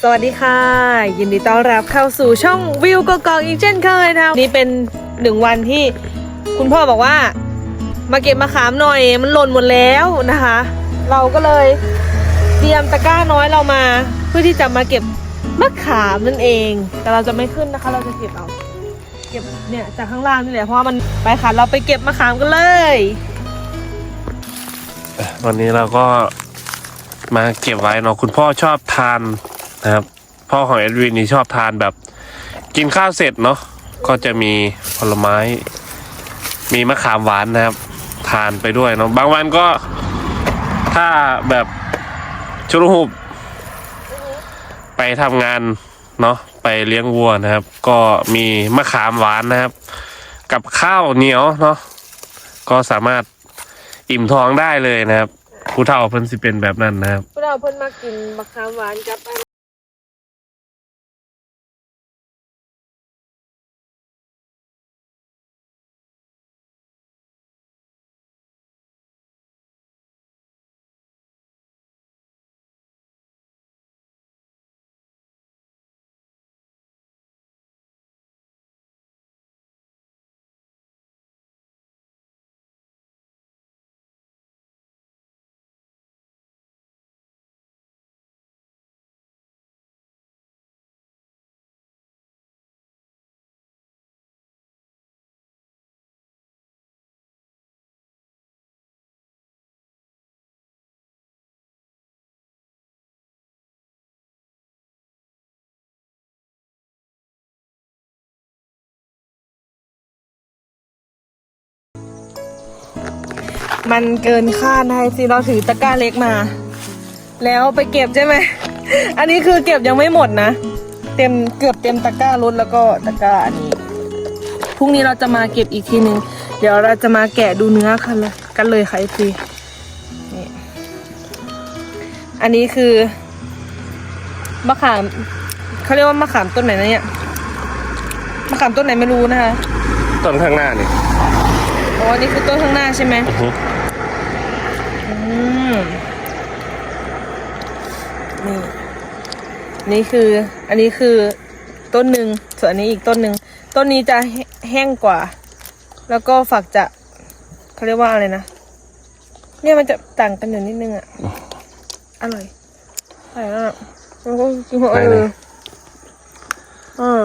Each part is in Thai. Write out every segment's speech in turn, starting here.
สวัสดีค่ะ ยินดีต้อนรับเข้าสู่ช่องวิวกกอกอีกเช่นเคยนะคะนี่เป็นหนึ่งวันที่คุณพ่อบอกว่า มาเก็บมะขามหน่อยมันหล่นหมดแล้วนะคะ เราก็เลยเตรียมตะกร้าน้อยเรามา เพื่อที่จะมาเก็บมะขามนั่นเอง แต่เราจะไม่ขึ้นนะคะ เราจะเก็บเอาเก็บเนี่ยจากข้างล่างนี่แหละเพราะว่ามันไปค่ะเราไปเก็บมะขามกันเลย วันนี้เราก็มาเก็บไว้เนาะคุณพ่อชอบทาน นะครับ พ่อของเอ็ดวินนี่ชอบทานแบบ กินข้าวเสร็จเนาะก็จะมีผลไม้ มีมะขามหวานนะครับ ทานไปด้วยเนาะบางวันก็ถ้าแบบชุลหุบไปทำงานเนาะไปเลี้ยงวัวนะครับ ก็มีมะขามหวานนะครับ กับข้าวเหนียวเนาะก็สามารถอิ่มท้องได้เลยนะครับผู้เฒ่าเพิ่นสิเป็นแบบนั้นนะครับพวกเราเพิ่นมากินมะขามหวานกับอัน มันเกินคาดนะคะสิเราถือตะกร้าเล็กมา แล้วไปเก็บใช่ไหม อันนี้คือเก็บยังไม่หมดนะ เต็มเกือบเต็มตะกร้ารถแล้วก็ตะกร้าอันนี้พรุ่งนี้เราจะมาเก็บอีกทีหนึงเดี๋ยวเราจะมาแกะดูเนื้อกันเลยกันเลยค่ะพี่นี่อันนี้คือมะขามเขาเรียกว่ามะขามต้นไหนนะเนี่ยมะขามต้นไหนไม่รู้นะคะต้นข้างหน้านี่ อ๋ออันนี่คือต้นข้างหน้าใช่ไหมอือฮึอืมนี่ นี่คือ อันนี้คือต้นหนึ่งส่วนอันนี้อีกต้นหนึ่ง ต้นนี้จะแหแห้งกว่า แล้วก็ฝักจะเขาเรียกว่าอะไรนะ เนี่ยมันจะต่างกันอยู่นิดนึงอะ อร่อย อร่อยมากแล้วก็กินหัวเออเออ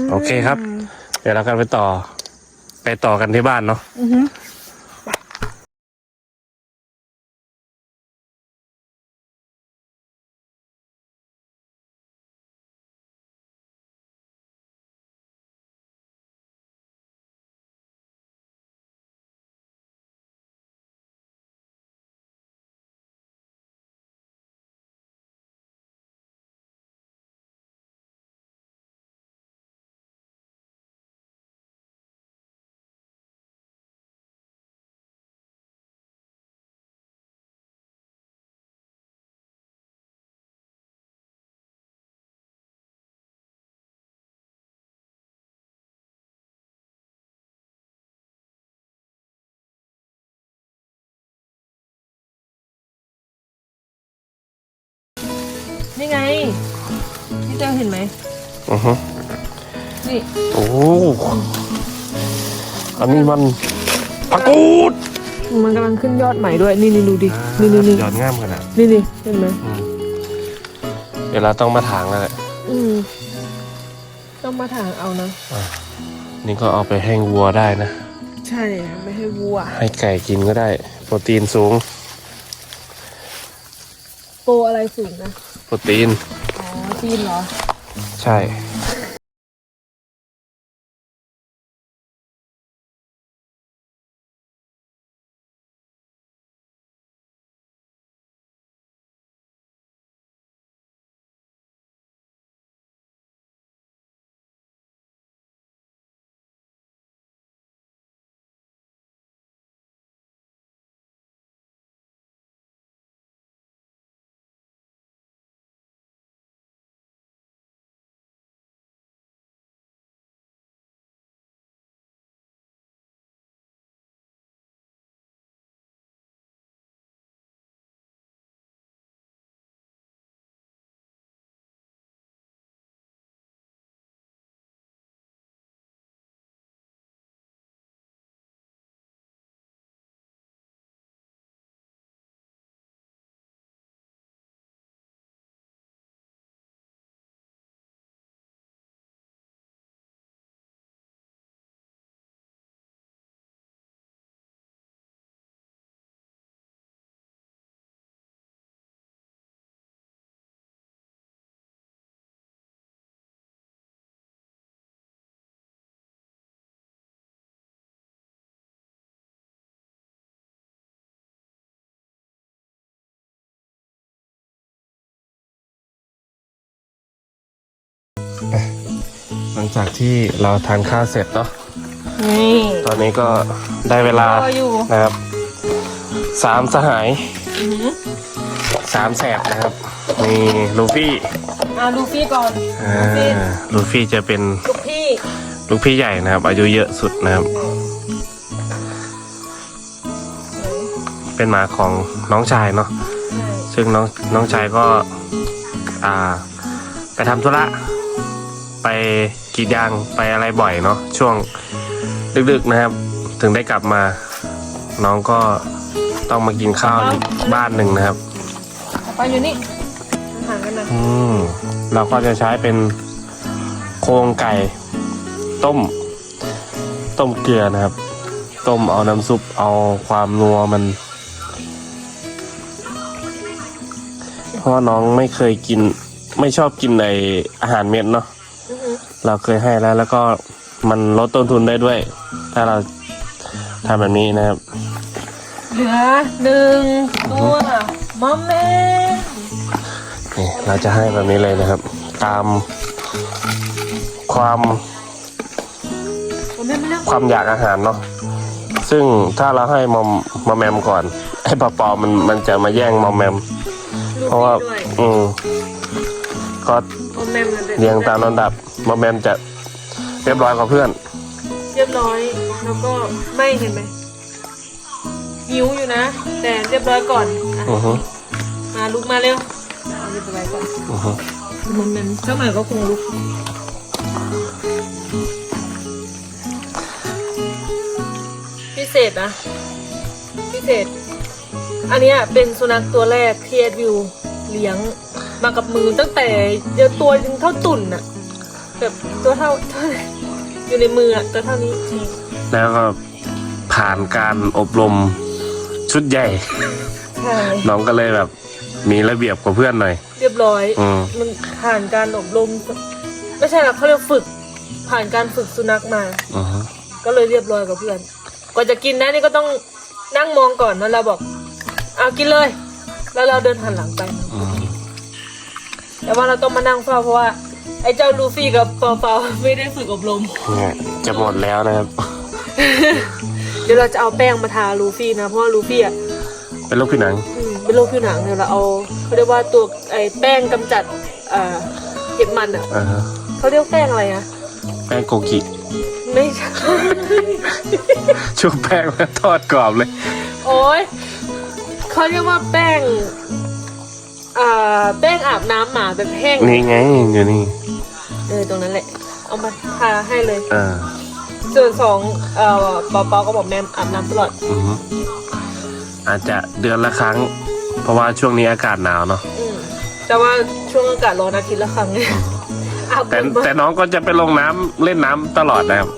มโอเคครับ เดี๋ยวเรากันไปต่อ ไปต่อกันที่บ้านเนาะ นี่เจ้าเห็นไหมอือฮึนี่โอ้โหอันนี้มันผักกูดมันกำลังขึ้นยอดใหม่ด้วย นี่นี่ดูดิ นี่นี่นี่ยอดงามขนาดนี่นี่เห็นไหมอืมเดี๋ยวเราต้องมาถางแล้วแหละอืมต้องมาถางเอานะนี่ก็เอาไปให้วัวได้นะ ใช่ไม่ให้วัว ให้ไก่กินก็ได้ โปรตีนสูง โปรอะไรสูงนะ โปรตีนอ๋อ จีนเหรอ ใช่ หลังจากที่เราทานข้าวเสร็จเนาะนี่ตอนนี้ก็ได้เวลารออยู่นะครับสามสหายอือหือสามแสบนะครับมีลูฟี่เอาลูฟี่ก่อนอ่าลูฟี่ลูฟี่จะเป็นลูกพี่ลูกพี่ใหญ่นะครับ อายุเยอะสุดนะครับ เป็นหมาของน้องชายเนาะซึ่งน้องน้องชายก็ อ่า ไปทำธุระ ไปกรีดยางไปอะไรบ่อยเนาะช่วงดึกๆนะครับ ถึงได้กลับมา น้องก็ต้องมากินข้าวอีกบ้านหนึ่งนะครับไปอยู่นี่ห่างกันนะอืมเราก็จะใช้เป็นโครงไก่ต้ม ต้มเกลือนะครับ ต้มเอาน้ำซุปเอาความนัวมัน เพราะว่าน้องไม่เคยกิน ไม่ชอบกินในอาหารเม็ดเนาะอือหือ เราเคยให้แล้ว แล้วก็มันลดต้นทุนได้ด้วย ถ้าเราทำแบบนี้นะครับ เหลือหนึ่งตัวมอมแม่นี่เราจะให้แบบนี้เลยนะครับ ตามความมอมแม่ไม่เลือกความอยากอาหารเนาะซึ่งถ้าเราให้มอมมอมแมมก่อนไอ้ปอปอมันมันจะมาแย่งมอมแมมลูกเพราะว่าพี่ด้วยอืมก็ มอมแม่มันป็นเรียงตามลำดับมอมแมมจะเรียบร้อยกว่าเพื่อน เรียบร้อยแล้วก็ไม่เห็นไหมหิวอยู่นะ แต่เรียบร้อยก่อนอะอือฮึมาลุกมาเร็วเอาเรียบร้อยก่อนอือฮึมอมแม่เจ้าหมาก็คงลุกพิเศษนะพิเศษ อันเนี้ยเป็นสุนัขตัวแรกที่เอ็ดวิวเลี้ยง มากับมือตั้งแต่เดียวตัวยังเท่าตุ่นอะแบบตัวเท่าเท่าอยู่ในมืออะตัวเท่านี้นี่แล้วก็ผ่านการอบรมชุดใหญ่ ใช่น้องก็เลยแบบ มีระเบียบกว่าเพื่อนหน่อย เรียบร้อย อืมมันผ่านการอบรม ไม่ใช่หรอกเขาเรียกฝึก ผ่านการฝึกสุนัขมา อือฮึก็เลยเรียบร้อยกับเพื่อนกว่าจะกินได้นี่ก็ต้องนั่งมองก่อนแล้วเราบอกเอากินเลย แล้วเราเดินหันหลังไป อืม แต่ว่าเราต้องมานั่งเฝ้าเพราะว่า ไอ้เจ้าลูฟี่กับเปาเปาไม่ได้ฝึกอบรม เนี่ยจะหมดแล้วนะครับ เดี๋ยวเราจะเอาแป้งมาทาลูฟี่นะ เพราะว่าลูฟี่อะเป็นลูกพี่หนัง อืมเป็นโรคผิวหนังเดี๋ยวเราเอาเขาเรียกว่าตัวไอ้แป้งกำจัดอ่าเห็บมันอะอ่าฮะเขาเรียกแป้งอะไรอะแป้งโกกิไม่ใช่ ชุบแป้งแล้วทอดกรอบเลย โอ้ยเขาเรียกว่าแป้ง อ่าแป้งอาบน้ำหมาแบบแห้ง นี่ไงอยู่นี่เออตรงนั้นแหละ เอามาทาให้เลย อ่าส่วนสองเอ่อเปาเปาก็บอกแม่อาบน้ำตลอดอือฮึอาจจะเดือนละครั้ง เพราะว่าช่วงนี้อากาศหนาวเนาะอืมแต่ว่าช่วงอากาศร้อนอาทิตย์ละครั้งเนี่ยอาบแต่บ่อยแต่น้องก็จะไปลงน้ำเล่นน้ำตลอดนะครับ